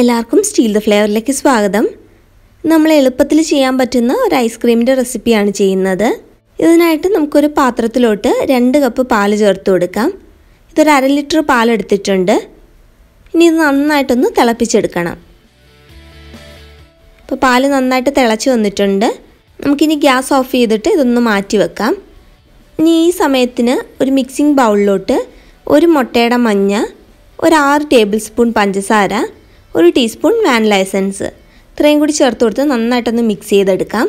എല്ലാവർക്കും steel the ഫ്ലേവറിലേക്ക് സ്വാഗതം. നമ്മൾ എളുപ്പത്തിൽ ചെയ്യാൻ പറ്റുന്ന ഒരു ഐസ്ക്രീമിന്റെ റെസിപ്പിയാണ് ചെയ്യുന്നത്. ഇതിനായിട്ട് നമുക്കൊരു പാത്രത്തിലോട്ട് രണ്ട് കപ്പ് പാൽ ചേർത്ത് കൊടുക്കാം. ഇതൊരു അര ലിറ്റർ പാലെടുത്തിട്ടുണ്ട് ഇനി ഇത് നന്നായിട്ടൊന്ന് തിളപ്പിച്ചെടുക്കണം. ഇപ്പോൾ പാൽ നന്നായിട്ട് തിളച്ച് വന്നിട്ടുണ്ട്. നമുക്കിനി ഗ്യാസ് ഓഫ് ചെയ്തിട്ട് ഇതൊന്ന് മാറ്റി വെക്കാം. ഇനി ഈ സമയത്തിന് ഒരു മിക്സിംഗ് ബൗളിലോട്ട് ഒരു മുട്ടയുടെ മഞ്ഞ ഒരു ആറ് ടേബിൾ സ്പൂൺ പഞ്ചസാര ഒരു ടീസ്പൂൺ വാനില എസൻസ് ഇത്രയും കൂടി ചേർത്ത് കൊടുത്ത് നന്നായിട്ടൊന്ന് മിക്സ് ചെയ്തെടുക്കാം.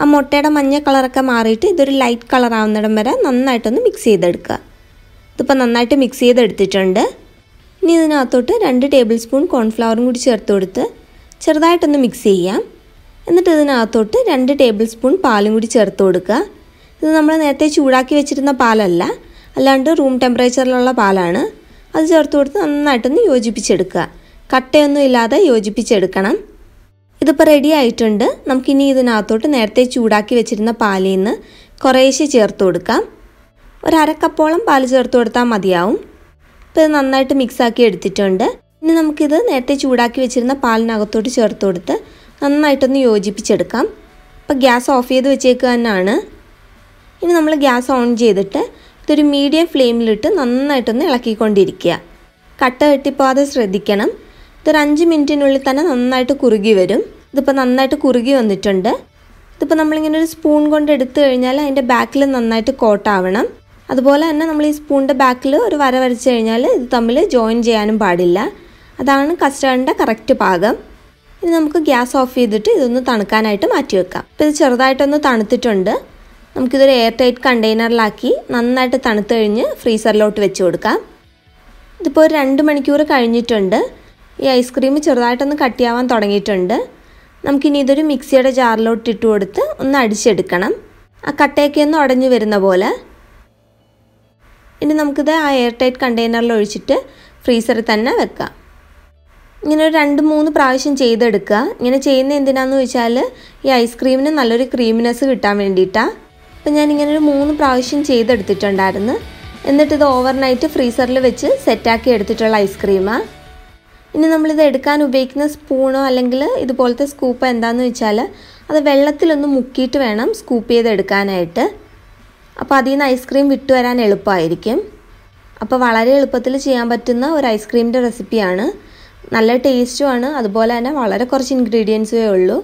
ആ മുട്ടയുടെ മഞ്ഞ കളറൊക്കെ മാറിയിട്ട് ഇതൊരു ലൈറ്റ് കളർ ആവുന്നിടം വരെ നന്നായിട്ടൊന്ന് മിക്സ് ചെയ്തെടുക്കുക. ഇതിപ്പോൾ നന്നായിട്ട് മിക്സ് ചെയ്തെടുത്തിട്ടുണ്ട്. ഇനി ഇതിനകത്തോട്ട് രണ്ട് ടേബിൾ സ്പൂൺ കോൺഫ്ലവറും കൂടി ചേർത്ത് കൊടുത്ത് ചെറുതായിട്ടൊന്ന് മിക്സ് ചെയ്യാം. എന്നിട്ട് ഇതിനകത്തോട്ട് രണ്ട് ടേബിൾ സ്പൂൺ പാലും കൂടി ചേർത്ത് കൊടുക്കുക. ഇത് നമ്മൾ നേരത്തെ ചൂടാക്കി വെച്ചിരുന്ന പാലല്ല. അല്ലാണ്ട് റൂം ടെമ്പറേച്ചറിലുള്ള പാലാണ്. അത് ചേർത്ത് കൊടുത്ത് നന്നായിട്ടൊന്ന് യോജിപ്പിച്ചെടുക്കുക. കട്ടയൊന്നും ഇല്ലാതെ യോജിപ്പിച്ചെടുക്കണം. ഇതിപ്പോൾ റെഡി ആയിട്ടുണ്ട്. നമുക്കിനി ഇതിനകത്തോട്ട് നേരത്തെ ചൂടാക്കി വെച്ചിരുന്ന പാലിൽ നിന്ന് കുറേശ്ശെ ചേർത്ത് കൊടുക്കാം. ഒരു അരക്കപ്പോളം പാൽ ചേർത്ത് കൊടുത്താൽ മതിയാവും. ഇപ്പോൾ ഇത് നന്നായിട്ട് മിക്സാക്കി എടുത്തിട്ടുണ്ട്. ഇനി നമുക്കിത് നേരത്തെ ചൂടാക്കി വെച്ചിരുന്ന പാലിനകത്തോട്ട് ചേർത്ത് കൊടുത്ത് നന്നായിട്ടൊന്ന് യോജിപ്പിച്ചെടുക്കാം. ഇപ്പോൾ ഗ്യാസ് ഓഫ് ചെയ്ത് വെച്ചേക്കുക തന്നെയാണ്. ഇനി നമ്മൾ ഗ്യാസ് ഓൺ ചെയ്തിട്ട് ഇതൊരു മീഡിയം ഫ്ലെയിമിലിട്ട് നന്നായിട്ടൊന്ന് ഇളക്കിക്കൊണ്ടിരിക്കുക. കട്ട കെട്ടിപ്പോവാതെ ശ്രദ്ധിക്കണം. ഇതൊരു അഞ്ച് മിനിറ്റിനുള്ളിൽ തന്നെ നന്നായിട്ട് കുറുകി വരും. ഇതിപ്പോൾ നന്നായിട്ട് കുറുകി വന്നിട്ടുണ്ട്. ഇതിപ്പോൾ നമ്മളിങ്ങനെ ഒരു സ്പൂൺ കൊണ്ട് എടുത്തു കഴിഞ്ഞാൽ അതിന്റെ ബാക്കിൽ നന്നായിട്ട് കോട്ടാവണം അതുപോലെ തന്നെ നമ്മൾ ഈ സ്പൂണിന്റെ ബാക്കിൽ ഒരു വര വരച്ച് കഴിഞ്ഞാൽ ഇത് തമ്മിൽ ജോയിൻ ചെയ്യാനും പാടില്ല. അതാണ് കസ്റ്റർഡിന്റെ കറക്റ്റ് പാകം. ഇനി നമുക്ക് ഗ്യാസ് ഓഫ് ചെയ്തിട്ട് ഇതൊന്ന് തണുക്കാനായിട്ട് മാറ്റി വെക്കാം. ഇപ്പോൾ ഇത് ചെറുതായിട്ടൊന്ന് തണുത്തിട്ടുണ്ട്. നമുക്കിതൊരു എയർ ടൈറ്റ് കണ്ടെയ്നറിലാക്കി നന്നായിട്ട് തണുത്ത് കഴിഞ്ഞ് ഫ്രീസറിലോട്ട് വെച്ച് കൊടുക്കാം. ഇതിപ്പോൾ ഒരു രണ്ട് മണിക്കൂർ കഴിഞ്ഞിട്ടുണ്ട്. ഈ ഐസ്ക്രീം ചെറുതായിട്ടൊന്ന് കട്ടിയാവാൻ തുടങ്ങിയിട്ടുണ്ട്. നമുക്കിനി ഇതൊരു മിക്സിയുടെ ജാറിലോട്ട് ഇട്ട് കൊടുത്ത് ഒന്ന് അടിച്ചെടുക്കണം. ആ കട്ടയൊക്കെ ഒന്ന് ഉടഞ്ഞു വരുന്ന പോലെ. ഇനി നമുക്കിത് ആ എയർ ടൈറ്റ് കണ്ടെയ്നറിൽ ഒഴിച്ചിട്ട് ഫ്രീസറിൽ തന്നെ വെക്കാം. ഇങ്ങനെ ഒരു രണ്ട് മൂന്ന് പ്രാവശ്യം ചെയ്തെടുക്കുക. ഇങ്ങനെ ചെയ്യുന്ന എന്തിനാണെന്ന് വെച്ചാൽ ഈ ഐസ്ക്രീമിന് നല്ലൊരു ക്രീമിനെസ് കിട്ടാൻ വേണ്ടിയിട്ടാണ് അപ്പം ഞാനിങ്ങനെ ഒരു മൂന്ന് പ്രാവശ്യം ചെയ്തെടുത്തിട്ടുണ്ടായിരുന്നു. എന്നിട്ട് ഇത് ഓവർനൈറ്റ് ഫ്രീസറിൽ വെച്ച് സെറ്റാക്കി എടുത്തിട്ടുള്ള ഐസ്ക്രീമാണ് ഇനി നമ്മളിത് എടുക്കാൻ ഉപയോഗിക്കുന്ന സ്പൂണോ അല്ലെങ്കിൽ ഇതുപോലത്തെ സ്കൂപ്പ് എന്താണെന്ന് വെച്ചാൽ അത് വെള്ളത്തിലൊന്ന് മുക്കിയിട്ട് വേണം സ്കൂപ്പ് ചെയ്ത് എടുക്കാനായിട്ട്. അപ്പോൾ അതിൽ നിന്ന് ഐസ്ക്രീം വിട്ടുവരാൻ എളുപ്പമായിരിക്കും. അപ്പോൾ വളരെ എളുപ്പത്തിൽ ചെയ്യാൻ പറ്റുന്ന ഒരു ഐസ്ക്രീമിന്റെ റെസിപ്പിയാണ് നല്ല ടേസ്റ്റുമാണ് അതുപോലെ തന്നെ വളരെ കുറച്ച് ഇൻഗ്രീഡിയൻസേ ഉള്ളൂ.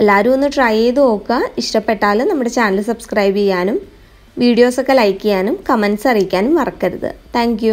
എല്ലാവരും ഒന്ന് ട്രൈ ചെയ്ത് നോക്കുക. ഇഷ്ടപ്പെട്ടാൽ നമ്മുടെ ചാനൽ സബ്സ്ക്രൈബ് ചെയ്യാനും വീഡിയോസൊക്കെ ലൈക്ക് ചെയ്യാനും കമൻസ് അറിയിക്കാനും മറക്കരുത്. താങ്ക്